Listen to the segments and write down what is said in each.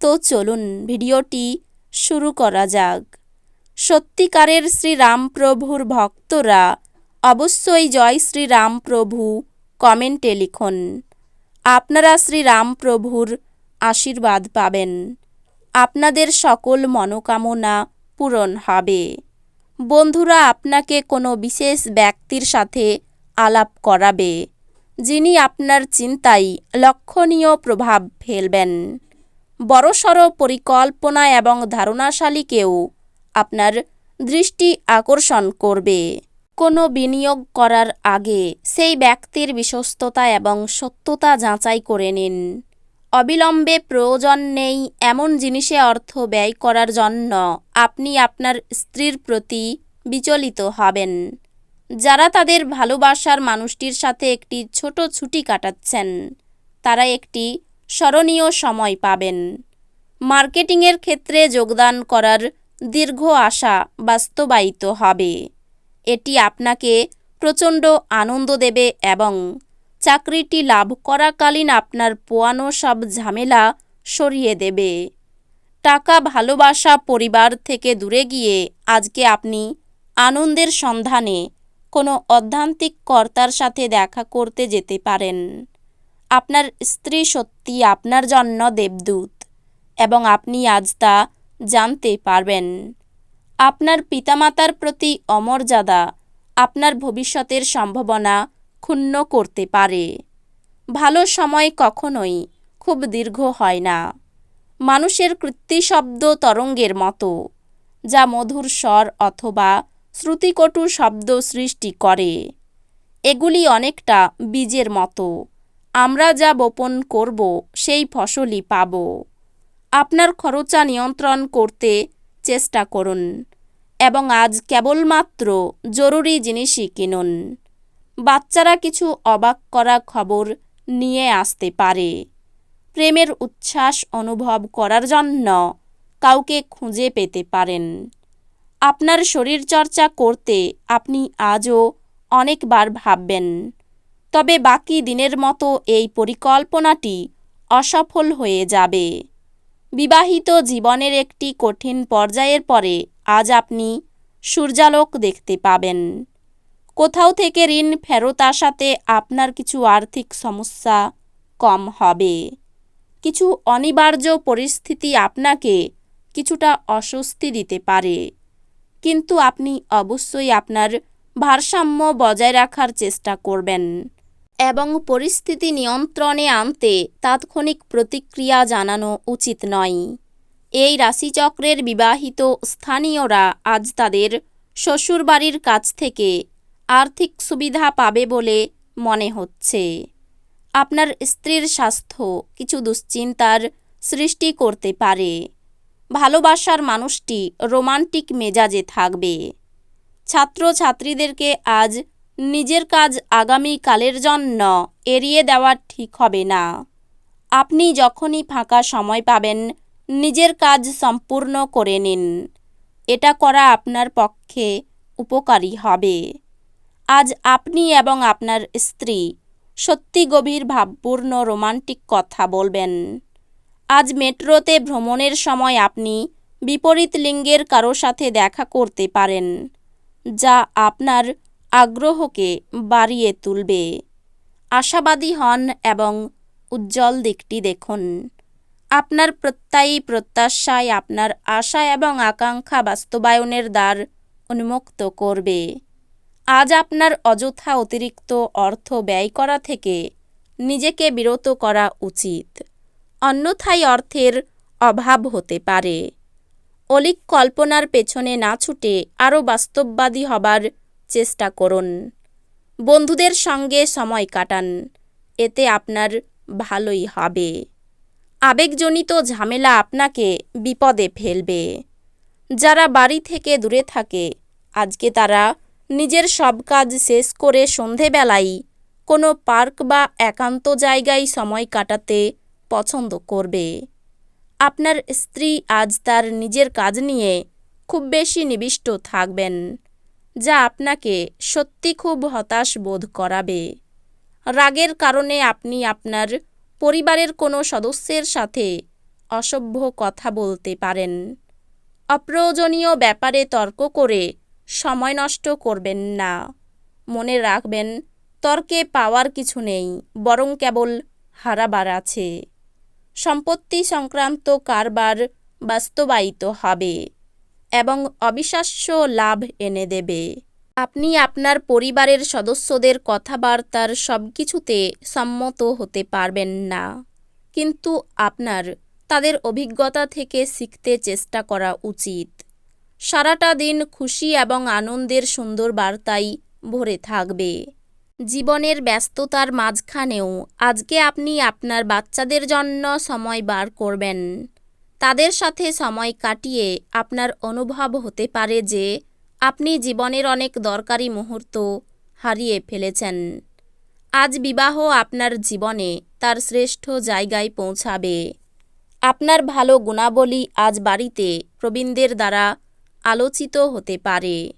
তো চলুন ভিডিওটি শুরু করা যাক। সত্যিকারের শ্রীরামপ্রভুর ভক্তরা অবশ্যই জয় শ্রীরামপ্রভু কমেন্টে লিখুন। আপনারা শ্রীরামপ্রভুর আশীর্বাদ পাবেন। আপনাদের সকল মনোকামনা পূরণ হবে। বন্ধুরা, আপনাকে কোনো বিশেষ ব্যক্তির সাথে আলাপ করাবে, যিনি আপনার চিন্তায় লক্ষণীয় প্রভাব ফেলবেন। বড়সড় পরিকল্পনা এবং ধারণাশালীকেও আপনার দৃষ্টি আকর্ষণ করবে। কোনো বিনিয়োগ করার আগে সেই ব্যক্তির বিশ্বস্ততা এবং সত্যতা যাচাই করে নিন। অবিলম্বে প্রয়োজন নেই এমন জিনিসে অর্থ ব্যয় করার জন্য আপনি আপনার স্ত্রীর প্রতি বিচলিত হবেন। যারা তাদের ভালোবাসার মানুষটির সাথে একটি ছোট ছুটি কাটাচ্ছেন, তারা একটি স্মরণীয় সময় পাবেন। মার্কেটিংয়ের ক্ষেত্রে যোগদান করার দীর্ঘ আশা বাস্তবায়িত হবে। এটি আপনাকে প্রচণ্ড আনন্দ দেবে এবং চাকরিটি লাভ করাকালীন আপনার পোয়ানো সব ঝামেলা সরিয়ে দেবে। টাকা ভালোবাসা পরিবার থেকে দূরে গিয়ে আজকে আপনি আনন্দের সন্ধানে কোনো অধ্যান্তিক কর্তার সাথে দেখা করতে যেতে পারেন। আপনার স্ত্রী সত্যি আপনার জন্য দেবদূত এবং আপনি আজ তা জানতে পারবেন। আপনার পিতামাতার প্রতি অমর্যাদা আপনার ভবিষ্যতের সম্ভাবনা ক্ষুণ্ণ করতে পারে। ভালো সময় কখনোই খুব দীর্ঘ হয় না। মানুষের কৃত্রিশব্দ তরঙ্গের মতো, যা মধুর স্বর অথবা শ্রুতিকটু শব্দ সৃষ্টি করে। এগুলি অনেকটা বীজের মতো। আমরা যা বপন করব, সেই ফসলই পাব। আপনার খরচা নিয়ন্ত্রণ করতে চেষ্টা করুন এবং আজ কেবলমাত্র জরুরি জিনিসই কিনুন। বাচ্চারা কিছু অবাক করা খবর নিয়ে আসতে পারে। প্রেমের উচ্ছ্বাস অনুভব করার জন্য কাউকে খুঁজে পেতে পারেন। আপনার শরীরচর্চা করতে আপনি আজও অনেকবার ভাববেন তবে বাকি দিনের মতো এই পরিকল্পনাটি অসফল হয়ে যাবে। বিবাহিত জীবনের একটি কঠিন পর্যায়ের পরে আজ আপনি সূর্যালোক দেখতে পাবেন। কোথাও থেকে ঋণ ফেরত আসাতে আপনার কিছু আর্থিক সমস্যা কম হবে। কিছু অনিবার্য পরিস্থিতি আপনাকে কিছুটা অস্বস্তি দিতে পারে। কিন্তু আপনি অবশ্যই আপনার ভারসাম্য বজায় রাখার চেষ্টা করবেন। এবং পরিস্থিতি নিয়ন্ত্রণে আনতে তাৎক্ষণিক প্রতিক্রিয়া জানানো উচিত নয়। এই রাশিচক্রের বিবাহিত স্থানীয়রা আজ তাদের শ্বশুরবাড়ির কাছ থেকে আর্থিক সুবিধা পাবে বলে মনে হচ্ছে। আপনার স্ত্রীর স্বাস্থ্য কিছু দুশ্চিন্তার সৃষ্টি করতে পারে। ভালোবাসার মানুষটি রোমান্টিক মেজাজে থাকবে। ছাত্রছাত্রীদেরকে আজ নিজের কাজ আগামী কালের জন্য এড়িয়ে দেওয়া ঠিক হবে না। আপনি যখনই ফাঁকা সময় পাবেন, নিজের কাজ সম্পূর্ণ করে নিন। এটা করা আপনার পক্ষে উপকারী হবে। আজ আপনি এবং আপনার স্ত্রী সত্যি গভীর ভাবপূর্ণ রোমান্টিক কথা বলবেন। আজ মেট্রোতে ভ্রমণের সময় আপনি বিপরীত লিঙ্গের কারও সাথে দেখা করতে পারেন, যা আপনার আগ্রহকে বাড়িয়ে তুলবে। আশাবাদী হন এবং উজ্জ্বল দিকটি দেখুন। আপনার প্রত্যয়ী প্রত্যাশায় আপনার আশা এবং আকাঙ্ক্ষা বাস্তবায়নের দ্বার উন্মুক্ত করবে। আজ আপনার অযথা অতিরিক্ত অর্থ ব্যয় করা থেকে নিজেকে বিরত করা উচিত। অন্যথায় অর্থের অভাব হতে পারে। অলিক কল্পনার পেছনে না ছুটে আরও বাস্তববাদী হবার চেষ্টা করুন। বন্ধুদের সঙ্গে সময় কাটান। এতে আপনার ভালোই হবে। আবেগজনিত ঝামেলা আপনাকে বিপদে ফেলবে। যারা বাড়ি থেকে দূরে থাকে, আজকে তারা নিজের সব কাজ শেষ করে সন্ধেবেলায় কোনো পার্ক বা একান্ত জায়গায় সময় কাটাতে পছন্দ করবে। আপনার স্ত্রী আজ তার নিজের কাজ নিয়ে খুব বেশি নিবিষ্ট থাকবেন। যা আপনাকে সত্যি খুব হতাশ বোধ করাবে। রাগের কারণে আপনি আপনার পরিবারের কোনো সদস্যের সাথে অসভ্য কথা বলতে পারেন। অপ্রয়োজনীয় ব্যাপারে তর্ক করে সময় নষ্ট করবেন না। মনে রাখবেন, তর্কে পাওয়ার কিছু নেই, বরং কেবল হারাবার আছে। সম্পত্তি সংক্রান্ত কারবার বাস্তবায়িত হবে। এবং অবিশ্বাস্য লাভ এনে দেবে। আপনি আপনার পরিবারের সদস্যদের কথাবার্তার সব কিছুতে সম্মত হতে পারবেন না। কিন্তু আপনার, তাদের অভিজ্ঞতা থেকে শিখতে চেষ্টা করা উচিত। সারাটা দিন খুশি এবং আনন্দের সুন্দর বার্তাই ভরে থাকবে। জীবনের ব্যস্ততার মাঝখানেও আজকে আপনি আপনার বাচ্চাদের জন্য সময় বার করবেন। তাদের সাথে সময় কাটিয়ে আপনার অনুভব হতে পারে যে আপনি জীবনের অনেক দরকারি মুহূর্ত হারিয়ে ফেলেছেন। আজ বিবাহ আপনার জীবনে তার শ্রেষ্ঠ জায়গায় পৌঁছাবে। আপনার ভালো গুণাবলী আজ বাড়িতে প্রবীণদের দ্বারা আলোচিত হতে পারে।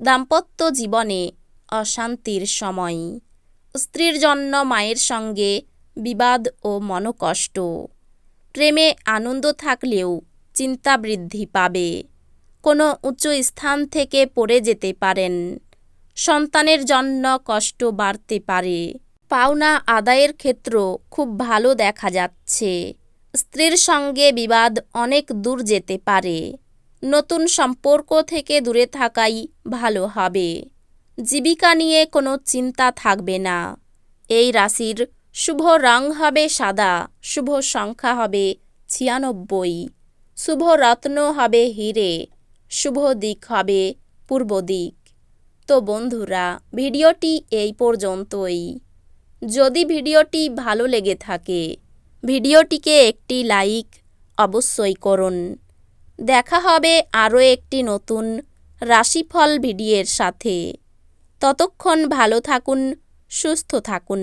দাম্পত্য জীবনে অশান্তির সময়। স্ত্রীর জন্য মায়ের সঙ্গে বিবাদ ও মনকষ্ট। প্রেমে আনন্দ থাকলেও চিন্তা বৃদ্ধি পাবে। কোনো উচ্চ স্থান থেকে পড়ে যেতে পারেন। সন্তানের জন্য কষ্ট বাড়তে পারে। পাওনা আদায়ের ক্ষেত্র খুব ভালো দেখা যাচ্ছে। স্ত্রীর সঙ্গে বিবাদ অনেক দূর যেতে পারে। নতুন সম্পর্ক থেকে দূরে থাকাই ভালো হবে। জীবিকা নিয়ে কোনো চিন্তা থাকবে না। এই রাশির শুভ রং হবে সাদা, শুভ সংখ্যা হবে ছিয়ানব্বই, শুভ রত্ন হবে হিরে, শুভ দিক হবে পূর্ব দিক। তো বন্ধুরা, ভিডিওটি এই পর্যন্তই। যদি ভিডিওটি ভালো লেগে থাকে, ভিডিওটিকে একটি লাইক অবশ্যই করুন। দেখা হবে আরও একটি নতুন রাশিফল ভিডিওর সাথে। ততক্ষণ ভালো থাকুন, সুস্থ থাকুন।